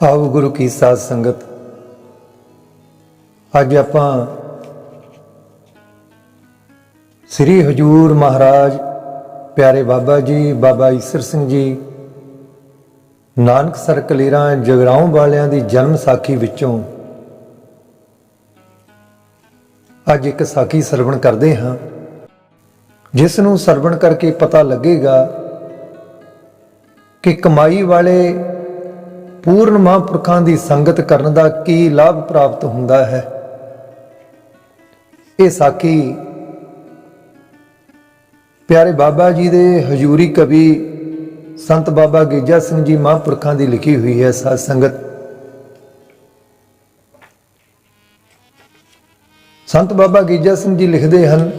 ਆਓ ਗੁਰੂ ਕੀ ਸਾਧ ਸੰਗਤ। ਅੱਜ ਆਪਾਂ ਸ੍ਰੀ ਹਜੂਰ ਮਹਾਰਾਜ ਪਿਆਰੇ ਬਾਬਾ ਜੀ, ਬਾਬਾ ਈਸਰ ਸਿੰਘ ਜੀ, ਨਾਨਕ ਸਰ ਕਲੀਰਾਂ ਜਗਰਾਉਂ ਵਾਲਿਆਂ ਦੀ ਜਨਮ ਸਾਖੀ ਵਿੱਚੋਂ ਅੱਜ ਇੱਕ ਸਾਖੀ ਸਰਵਣ ਕਰਦੇ ਹਾਂ। ਜਿਸ ਨੂੰ ਸਰਵਣ ਕਰਕੇ ਪਤਾ ਲੱਗੇਗਾ ਕਿ ਕਮਾਈ ਵਾਲੇ ਪੂਰਨ ਮਹਾਂਪੁਰਖਾਂ ਦੀ ਸੰਗਤ ਕਰਨ ਦਾ ਕੀ ਲਾਭ ਪ੍ਰਾਪਤ ਹੁੰਦਾ ਹੈ? ਇਹ ਸਾਖੀ ਪਿਆਰੇ ਬਾਬਾ ਜੀ ਦੇ ਹਜੂਰੀ ਕਵੀ ਸੰਤ ਬਾਬਾ ਗੀਜਾ ਸਿੰਘ ਜੀ ਮਹਾਂਪੁਰਖਾਂ ਦੀ ਲਿਖੀ ਹੋਈ ਹੈ ਸਾਧ ਸੰਗਤ। ਸੰਤ ਬਾਬਾ ਗੀਜਾ ਸਿੰਘ ਜੀ ਲਿਖਦੇ ਹਨ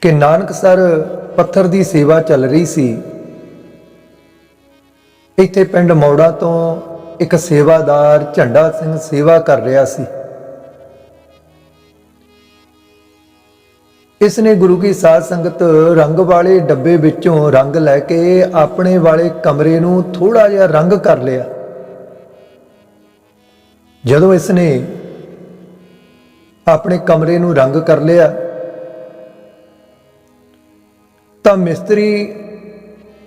ਕਿ ਨਾਨਕ ਸਰ ਪੱਥਰ ਦੀ ਸੇਵਾ ਚੱਲ ਰਹੀ ਸੀ। ਇੱਥੇ ਪਿੰਡ ਮੌੜਾ ਤੋਂ ਇੱਕ ਸੇਵਾਦਾਰ ਝੰਡਾ ਸਿੰਘ ਸੇਵਾ ਕਰ ਰਿਹਾ ਸੀ। ਇਸ ਨੇ ਗੁਰੂ ਕੀ ਸਾਧ ਸੰਗਤ ਰੰਗ ਵਾਲੇ ਡੱਬੇ ਵਿੱਚੋਂ ਰੰਗ ਲੈ ਕੇ ਆਪਣੇ ਵਾਲੇ ਕਮਰੇ ਨੂੰ ਥੋੜਾ ਜਿਹਾ ਰੰਗ ਕਰ ਲਿਆ। ਜਦੋਂ ਇਸ ਨੇ ਆਪਣੇ ਕਮਰੇ ਨੂੰ ਰੰਗ ਕਰ ਲਿਆ ਤਾਂ ਮਿਸਤਰੀ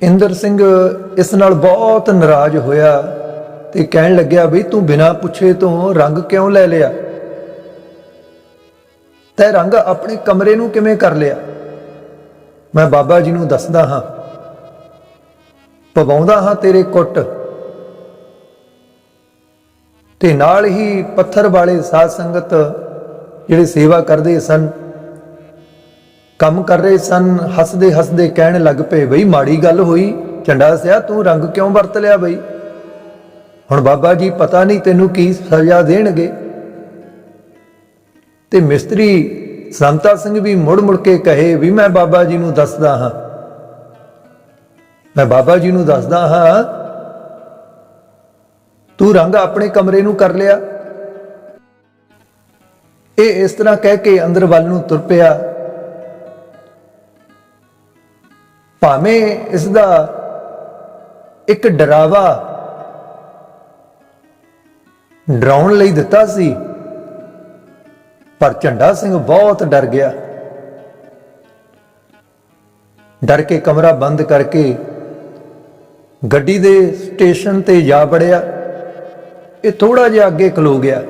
ਇੰਦਰ ਸਿੰਘ ਇਸ ਨਾਲ ਬਹੁਤ ਨਾਰਾਜ਼ ਹੋਇਆ ਤੇ ਕਹਿਣ ਲੱਗਿਆ ਵੀ ਤੂੰ ਬਿਨਾਂ ਪੁੱਛੇ ਤੋਂ ਰੰਗ ਕਿਉਂ ਲੈ ਲਿਆ? ਤੈ ਰੰਗ ਆਪਣੇ ਕਮਰੇ ਨੂੰ ਕਿਵੇਂ ਕਰ ਲਿਆ? ਮੈਂ ਬਾਬਾ ਜੀ ਨੂੰ ਦੱਸਦਾ ਹਾਂ, ਪਵਾਉਂਦਾ ਹਾਂ ਤੇਰੇ ਕੁੱਟ ਤੇ ਨਾਲ ਹੀ ਪੱਥਰ ਵਾਲੇ ਸਾਧ ਸੰਗਤ ਜਿਹੜੇ ਸੇਵਾ ਕਰਦੇ ਸਨ ਕੰਮ ਕਰ ਰਹੇ ਸਨ, ਹੱਸਦੇ ਹੱਸਦੇ ਕਹਿਣ ਲੱਗ ਪਏ, ਬਈ ਮਾੜੀ ਗੱਲ ਹੋਈ ਝੰਡਾ ਸਿਆ, ਤੂੰ ਰੰਗ ਕਿਉਂ ਵਰਤ ਲਿਆ ਬਈ? ਹੁਣ ਬਾਬਾ ਜੀ, ਪਤਾ ਨਹੀਂ ਤੈਨੂੰ ਕੀ ਸਜ਼ਾ ਦੇਣਗੇ। ਤੇ ਮਿਸਤਰੀ ਸੰਤਾ ਸਿੰਘ ਵੀ ਮੁੜ ਮੁੜ ਕੇ ਕਹੇ, ਵੀ ਮੈਂ ਬਾਬਾ ਜੀ ਨੂੰ ਦੱਸਦਾ ਹਾਂ। ਮੈਂ ਬਾਬਾ ਜੀ ਨੂੰ ਦੱਸਦਾ ਹਾਂ। ਤੂੰ ਰੰਗ ਆਪਣੇ ਕਮਰੇ ਨੂੰ ਕਰ ਲਿਆ? ਇਹ ਇਸ ਤਰ੍ਹਾਂ ਕਹਿ ਕੇ ਅੰਦਰ ਵੱਲ ਨੂੰ ਤੁਰ ਪਿਆ। ਭਾਵੇਂ ਇਸ ਦਾ ਇੱਕ ਡਰਾਵਾ ਡਰਾਉਣ ਲਈ ਦਿੱਤਾ ਸੀ, ਪਰ ਝੰਡਾ ਸਿੰਘ ਬਹੁਤ ਡਰ ਗਿਆ। ਡਰ ਕੇ ਕਮਰਾ ਬੰਦ ਕਰਕੇ ਗੱਡੀ ਦੇ ਸਟੇਸ਼ਨ ਤੇ ਜਾ ਵੜਿਆ। ਇਹ ਥੋੜਾ ਜਿਹਾ ਅੱਗੇ ਖਲੋ ਗਿਆ।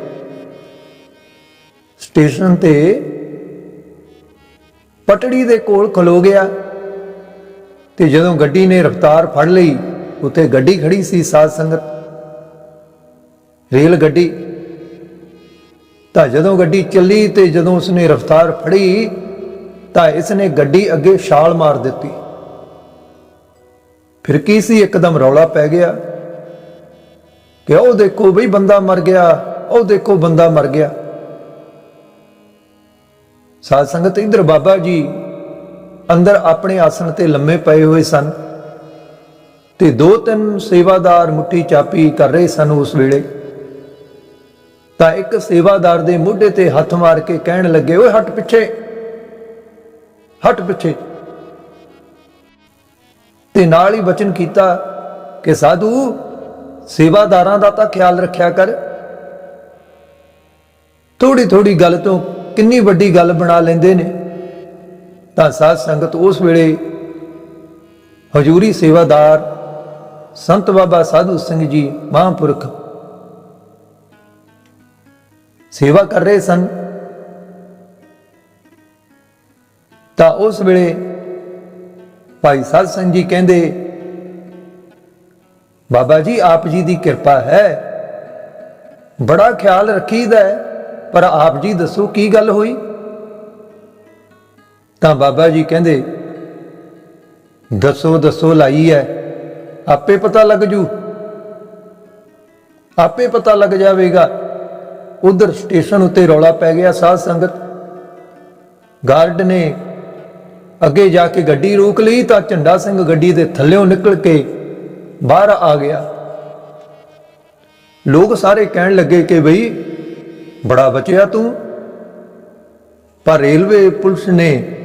ਸਟੇਸ਼ਨ ਤੇ ਪਟੜੀ ਦੇ ਕੋਲ ਖਲੋ ਗਿਆ। ਤੇ ਜਦੋਂ ਗੱਡੀ ਨੇ ਰਫ਼ਤਾਰ ਫੜ ਲਈ ਉੱਤੇ ਗੱਡੀ ਖੜੀ ਸੀ ਸਾਧ ਸੰਗਤ। ਰੇਲ ਗੱਡੀ। ਤਾਂ ਜਦੋਂ ਗੱਡੀ ਚੱਲੀ ਤੇ ਜਦੋਂ ਉਸਨੇ ਰਫ਼ਤਾਰ ਫੜੀ, ਤਾਂ ਇਸ ਨੇ ਗੱਡੀ ਅੱਗੇ ਛਾਲ ਮਾਰ ਦਿੱਤੀ। ਫਿਰ ਕੀ ਸੀ? ਇੱਕਦਮ ਰੌਲਾ ਪੈ ਗਿਆ। ਕਿ ਉਹ ਦੇਖੋ ਬਈ ਬੰਦਾ ਮਰ ਗਿਆ, ਉਹ ਦੇਖੋ ਬੰਦਾ ਮਰ ਗਿਆ। ਸਾਧ ਸੰਗਤ, ਇਧਰ ਬਾਬਾ ਜੀ ਅੰਦਰ ਆਪਣੇ ਆਸਣ ਤੇ ਲੰਮੇ ਪਏ ਹੋਏ ਸਨ ਤੇ ਦੋ ਤਿੰਨ ਸੇਵਾਦਾਰ ਮੁੱਠੀ ਚਾਪੀ ਕਰ ਰਹੇ ਸਨ ਉਸ ਵੇਲੇ। ਤਾਂ ਇੱਕ ਸੇਵਾਦਾਰ ਦੇ ਮੋਢੇ ਤੇ ਹੱਥ ਮਾਰ ਕੇ ਕਹਿਣ ਲੱਗੇ, ਓਏ, ਹਟ ਪਿੱਛੇ। ਹਟ ਪਿੱਛੇ। ਤੇ ਨਾਲ ਹੀ ਬਚਨ ਕੀਤਾ ਕਿ, ਸਾਧੂ, ਸੇਵਾਦਾਰਾਂ ਦਾ ਤਾਂ ਖਿਆਲ ਰੱਖਿਆ ਕਰ। ਥੋੜੀ ਥੋੜੀ ਗੱਲ ਤੋਂ ਕਿੰਨੀ ਵੱਡੀ ਗੱਲ ਬਣਾ ਲੈਂਦੇ ਨੇ। ਤਾਂ ਸਾਧ ਸੰਗਤ ਉਸ ਵੇਲੇ ਹਜੂਰੀ ਸੇਵਾਦਾਰ ਸੰਤ ਬਾਬਾ ਸਾਧੂ ਸਿੰਘ ਜੀ ਮਹਾਂਪੁਰਖ ਸੇਵਾ ਕਰ ਰਹੇ ਸਨ। ਤਾਂ ਉਸ ਵੇਲੇ ਭਾਈ ਸਾਧ ਸਿੰਘ ਜੀ ਕਹਿੰਦੇ, ਬਾਬਾ ਜੀ, ਆਪ ਜੀ ਦੀ ਕਿਰਪਾ ਹੈ। ਬੜਾ ਖਿਆਲ ਰੱਖੀਦਾ ਪਰ ਆਪ ਜੀ ਦੱਸੋ ਕੀ ਗੱਲ ਹੋਈ? ਤਾਂ ਬਾਬਾ ਜੀ ਕਹਿੰਦੇ, ਦੱਸੋ ਦੱਸੋ ਲਾਈ ਹੈ ਆਪੇ ਪਤਾ ਲੱਗ ਜੂ। ਆਪੇ ਪਤਾ ਲੱਗ ਜਾਵੇਗਾ। ਉਧਰ ਸਟੇਸ਼ਨ ਉੱਤੇ ਰੌਲਾ ਪੈ ਗਿਆ ਸਾਧ ਸੰਗਤ। ਗਾਰਡ ਨੇ ਅੱਗੇ ਜਾ ਕੇ ਗੱਡੀ ਰੋਕ ਲਈ ਤਾਂ ਝੰਡਾ ਸਿੰਘ ਗੱਡੀ ਦੇ ਥੱਲੇੋਂ ਨਿਕਲ ਕੇ ਬਾਹਰ ਆ ਗਿਆ। ਲੋਕ ਸਾਰੇ ਕਹਿਣ ਲੱਗੇ ਕਿ ਬਈ, ਬੜਾ ਬਚਿਆ ਤੂੰ। ਪਰ ਰੇਲਵੇ ਪੁਲਿਸ ਨੇ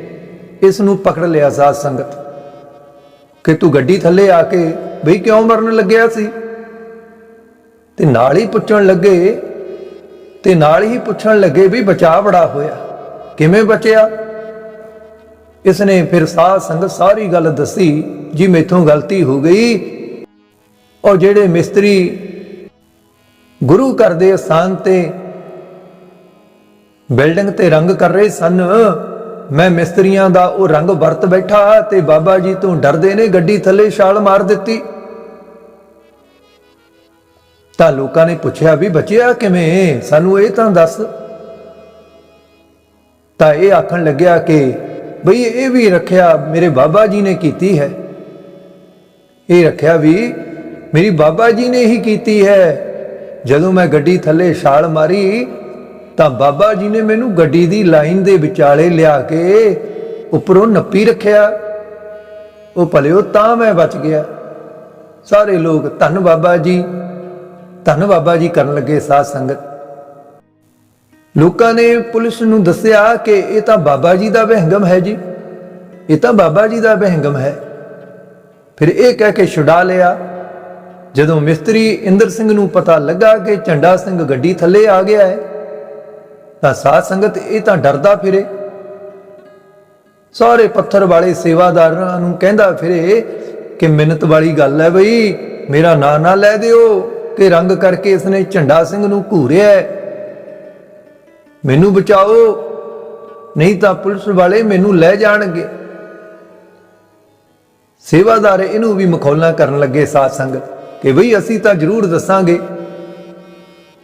ਇਸ ਨੂੰ ਪਕੜ ਲਿਆ ਸਾਧ ਸੰਗਤ। ਕਿ ਤੂੰ ਗੱਡੀ ਥੱਲੇ ਆ ਕੇ ਬਈ ਕਿਉਂ ਮਰਨ ਲੱਗਿਆ ਸੀ? ਤੇ ਨਾਲ ਹੀ ਪੁੱਛਣ ਲੱਗੇ, ਤੇ ਨਾਲ ਹੀ ਪੁੱਛਣ ਲੱਗੇ ਵੀ ਬਚਾ ਬੜਾ ਹੋਇਆ। ਕਿਵੇਂ ਬਚਿਆ? ਇਸ ਨੇ ਫਿਰ ਸਾਧ ਸੰਗਤ ਸਾਰੀ ਗੱਲ ਦੱਸੀ, ਜੀ ਮੇਥੋਂ ਗਲਤੀ ਹੋ ਗਈ। ਉਹ ਜਿਹੜੇ ਮਿਸਤਰੀ ਗੁਰੂ ਘਰ ਦੇ ਸਥਾਨ ਤੇ ਬਿਲਡਿੰਗ ਤੇ ਰੰਗ ਕਰ ਰਹੇ ਸਨ ਮੈਂ ਮਿਸਤਰੀਆਂ ਦਾ ਉਹ ਰੰਗ ਵਰਤ ਬੈਠਾ ਤੇ ਬਾਬਾ ਜੀ ਤੋਂ ਡਰਦੇ ਨੇ ਗੱਡੀ ਥੱਲੇ ਛਾਲ ਮਾਰ ਦਿੱਤੀ। ਤਾਂ ਲੋਕਾਂ ਨੇ ਪੁੱਛਿਆ ਵੀ ਬਚਿਆ ਕਿਵੇਂ? ਸਾਨੂੰ ਇਹ ਤਾਂ ਦੱਸ। ਤਾਂ ਇਹ ਆਖਣ ਲੱਗਿਆ ਕਿ ਬਈ ਇਹ ਵੀ ਰੱਖਿਆ ਮੇਰੇ ਬਾਬਾ ਜੀ ਨੇ ਕੀਤੀ ਹੈ। ਇਹ ਰੱਖਿਆ ਵੀ ਮੇਰੀ ਬਾਬਾ ਜੀ ਨੇ ਹੀ ਕੀਤੀ ਹੈ। ਜਦੋਂ ਮੈਂ ਗੱਡੀ ਥੱਲੇ ਛਾਲ ਮਾਰੀ ਤਾਂ ਬਾਬਾ ਜੀ ਨੇ ਮੈਨੂੰ ਗੱਡੀ ਦੀ ਲਾਈਨ ਦੇ ਵਿਚਾਲੇ ਲਿਆ ਕੇ ਉੱਪਰੋਂ ਨੱਪੀ ਰੱਖਿਆ। ਉਹ ਭਲਿਓ ਤਾਂ ਮੈਂ ਬਚ ਗਿਆ। ਸਾਰੇ ਲੋਕ, ਧੰਨ ਬਾਬਾ ਜੀ, ਧੰਨ ਬਾਬਾ ਜੀ, ਕਰਨ ਲੱਗੇ ਸਾਧ ਸੰਗਤ। ਲੋਕਾਂ ਨੇ ਪੁਲਿਸ ਨੂੰ ਦੱਸਿਆ ਕਿ ਇਹ ਤਾਂ ਬਾਬਾ ਜੀ ਦਾ ਵਹਿੰਗਮ ਹੈ ਜੀ। ਇਹ ਤਾਂ ਬਾਬਾ ਜੀ ਦਾ ਵਹਿੰਗਮ ਹੈ। ਫਿਰ ਇਹ ਕਹਿ ਕੇ ਛੁਡਾ ਲਿਆ। ਜਦੋਂ ਮਿਸਤਰੀ ਇੰਦਰ ਸਿੰਘ ਨੂੰ ਪਤਾ ਲੱਗਾ ਕਿ ਝੰਡਾ ਸਿੰਘ ਗੱਡੀ ਥੱਲੇ ਆ ਗਿਆ ਹੈ ਤਾਂ ਸਾਧ ਸੰਗਤ ਇਹ ਤਾਂ ਡਰਦਾ ਫਿਰੇ। ਸਾਰੇ ਪੱਥਰ ਵਾਲੇ ਸੇਵਾਦਾਰਾਂ ਨੂੰ ਕਹਿੰਦਾ ਫਿਰੇ ਕਿ ਮਿੰਨਤ ਵਾਲੀ ਗੱਲ ਹੈ ਬਈ, ਮੇਰਾ ਨਾਂ ਨਾ ਲੈ ਦਿਓ ਕਿ ਰੰਗ ਕਰਕੇ ਇਸਨੇ ਝੰਡਾ ਸਿੰਘ ਨੂੰ ਘੂਰਿਆ ਮੈਨੂੰ ਬਚਾਓ, ਨਹੀਂ ਤਾਂ ਪੁਲਿਸ ਵਾਲੇ ਮੈਨੂੰ ਲੈ ਜਾਣਗੇ। ਸੇਵਾਦਾਰ ਇਹਨੂੰ ਵੀ ਮਖੌਲਾਂ ਕਰਨ ਲੱਗੇ ਸਾਧ ਸੰਗਤ ਕਿ ਬਈ ਅਸੀਂ ਤਾਂ ਜ਼ਰੂਰ ਦੱਸਾਂਗੇ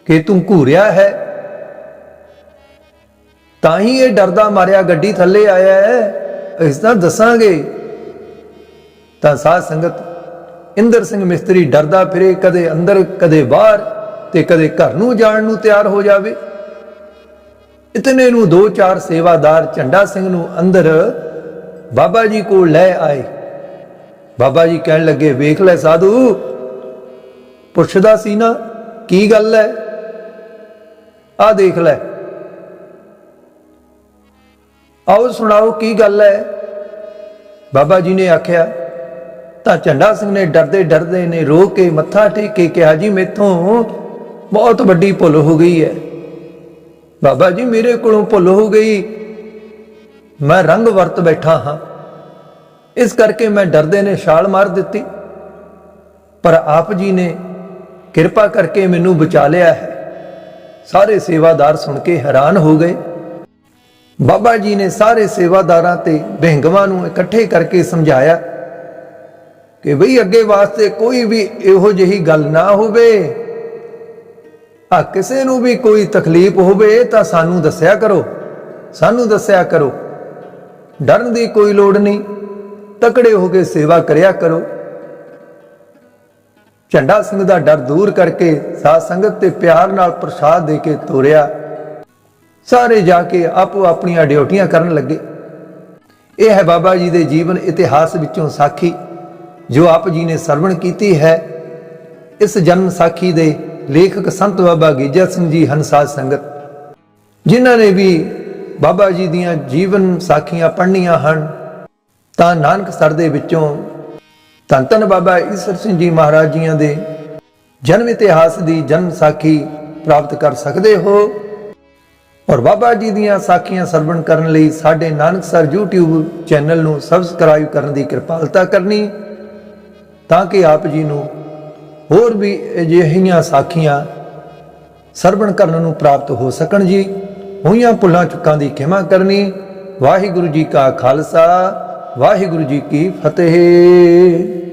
ਕਿ ਤੂੰ ਘੂਰਿਆ ਹੈ। ਤਾਂ ਹੀ ਇਹ ਡਰਦਾ ਮਾਰਿਆ ਗੱਡੀ ਥੱਲੇ ਆਇਆ ਹੈ। ਅਸੀਂ ਤਾਂ ਦੱਸਾਂਗੇ। ਤਾਂ ਸਾਧ ਸੰਗਤ, ਇੰਦਰ ਸਿੰਘ ਮਿਸਤਰੀ ਡਰਦਾ ਫਿਰੇ, ਕਦੇ ਅੰਦਰ, ਕਦੇ ਬਾਹਰ ਤੇ ਕਦੇ ਘਰ ਨੂੰ ਜਾਣ ਨੂੰ ਤਿਆਰ ਹੋ ਜਾਵੇ। ਇਤਨੇ ਨੂੰ ਦੋ ਚਾਰ ਸੇਵਾਦਾਰ ਝੰਡਾ ਸਿੰਘ ਨੂੰ ਅੰਦਰ ਬਾਬਾ ਜੀ ਕੋਲ ਲੈ ਆਏ। ਬਾਬਾ ਜੀ ਕਹਿਣ ਲੱਗੇ, ਵੇਖ ਲੈ ਸਾਧੂ, ਪੁੱਛਦਾ ਸੀ ਨਾ, ਕੀ ਗੱਲ ਹੈ? ਆ ਦੇਖ ਲੈ ਆਓ ਸੁਣਾਓ ਕੀ ਗੱਲ ਹੈ? ਬਾਬਾ ਜੀ ਨੇ ਆਖਿਆ, ਤਾਂ ਝੰਡਾ ਸਿੰਘ ਨੇ ਡਰਦੇ ਡਰਦੇ ਨੇ ਰੋ ਕੇ ਮੱਥਾ ਟੇਕ ਕੇ ਕਿਹਾ, ਜੀ ਮੇਥੋਂ ਬਹੁਤ ਵੱਡੀ ਭੁੱਲ ਹੋ ਗਈ ਹੈ। ਬਾਬਾ ਜੀ ਮੇਰੇ ਕੋਲੋਂ ਭੁੱਲ ਹੋ ਗਈ। ਮੈਂ ਰੰਗ ਵਰਤ ਬੈਠਾ ਹਾਂ। ਇਸ ਕਰਕੇ ਮੈਂ ਡਰਦੇ ਨੇ ਛਾਲ ਮਾਰ ਦਿੱਤੀ। ਪਰ ਆਪ ਜੀ ਨੇ ਕਿਰਪਾ ਕਰਕੇ ਮੈਨੂੰ ਬਚਾ ਲਿਆ ਹੈ। ਸਾਰੇ ਸੇਵਾਦਾਰ ਸੁਣ ਕੇ ਹੈਰਾਨ ਹੋ ਗਏ। ਬਾਬਾ ਜੀ ਨੇ ਸਾਰੇ ਸੇਵਾਦਾਰਾਂ ਤੇ ਬਹਿੰਗਵਾਂ ਨੂੰ ਇਕੱਠੇ ਕਰਕੇ ਸਮਝਾਇਆ ਕਿ ਬਈ ਅੱਗੇ ਵਾਸਤੇ ਕੋਈ ਵੀ ਇਹੋ ਜਿਹੀ ਗੱਲ ਨਾ ਹੋਵੇ। ਆ ਕਿਸੇ ਨੂੰ ਵੀ ਕੋਈ ਤਕਲੀਫ ਹੋਵੇ ਤਾਂ ਸਾਨੂੰ ਦੱਸਿਆ ਕਰੋ। ਸਾਨੂੰ ਦੱਸਿਆ ਕਰੋ। ਡਰਨ ਦੀ ਕੋਈ ਲੋੜ ਨਹੀਂ। ਤਕੜੇ ਹੋ ਕੇ ਸੇਵਾ ਕਰਿਆ ਕਰੋ। ਝੰਡਾ ਸਿੰਘ ਦਾ ਡਰ ਦੂਰ ਕਰਕੇ ਸਾਧ ਸੰਗਤ ਤੇ ਪਿਆਰ ਨਾਲ ਪ੍ਰਸਾਦ ਦੇ ਕੇ ਤੋਰਿਆ। ਸਾਰੇ ਜਾ ਕੇ ਆਪੋ ਆਪਣੀਆਂ ਡਿਊਟੀਆਂ ਕਰਨ ਲੱਗੇ। ਇਹ ਹੈ ਬਾਬਾ ਜੀ ਦੇ ਜੀਵਨ ਇਤਿਹਾਸ ਵਿੱਚੋਂ ਸਾਖੀ, ਜੋ ਆਪ ਜੀ ਨੇ ਸਰਵਣ ਕੀਤੀ ਹੈ। ਇਸ ਜਨਮ ਸਾਖੀ ਦੇ ਲੇਖਕ ਸੰਤ ਬਾਬਾ ਗੀਜਾ ਸਿੰਘ ਜੀ ਹੰਸਾਜ ਸੰਗਤ, ਜਿਨ੍ਹਾਂ ਨੇ ਵੀ ਬਾਬਾ ਜੀ ਦੀਆਂ ਜੀਵਨ ਸਾਖੀਆਂ ਪੜ੍ਹਨੀਆਂ ਹਨ, ਤਾਂ ਨਾਨਕ ਸਰ ਦੇ ਵਿੱਚੋਂ ਧੰਨ ਧੰਨ ਬਾਬਾ ਈਸਰ ਸਿੰਘ ਜੀ ਮਹਾਰਾਜ ਜੀਆਂ ਦੇ ਜਨਮ ਇਤਿਹਾਸ ਦੀ ਜਨਮ ਸਾਖੀ ਪ੍ਰਾਪਤ ਕਰ ਸਕਦੇ ਹੋ। ਔਰ ਬਾਬਾ ਜੀ ਦੀਆਂ ਸਾਖੀਆਂ ਸਰਵਣ ਕਰਨ ਲਈ ਸਾਡੇ ਨਾਨਕ ਸਰ YouTube ਚੈਨਲ ਨੂੰ ਸਬਸਕ੍ਰਾਈਬ ਕਰਨ ਦੀ ਕਿਰਪਾਲਤਾ ਕਰਨੀ, ਤਾਂ ਕਿ ਆਪ ਜੀ ਨੂੰ ਹੋਰ ਵੀ ਅਜਿਹੀਆਂ ਸਾਖੀਆਂ ਸਰਵਣ ਕਰਨ ਨੂੰ ਪ੍ਰਾਪਤ ਹੋ ਸਕਣ ਜੀ। ਹੋਈਆਂ ਭੁੱਲਾਂ ਚੁੱਕਾਂ ਦੀ ਖਿਮਾ ਕਰਨੀ। ਵਾਹਿਗੁਰੂ ਜੀ ਕਾ ਖਾਲਸਾ, ਵਾਹਿਗੁਰੂ ਜੀ ਕੀ ਫਤਿਹ।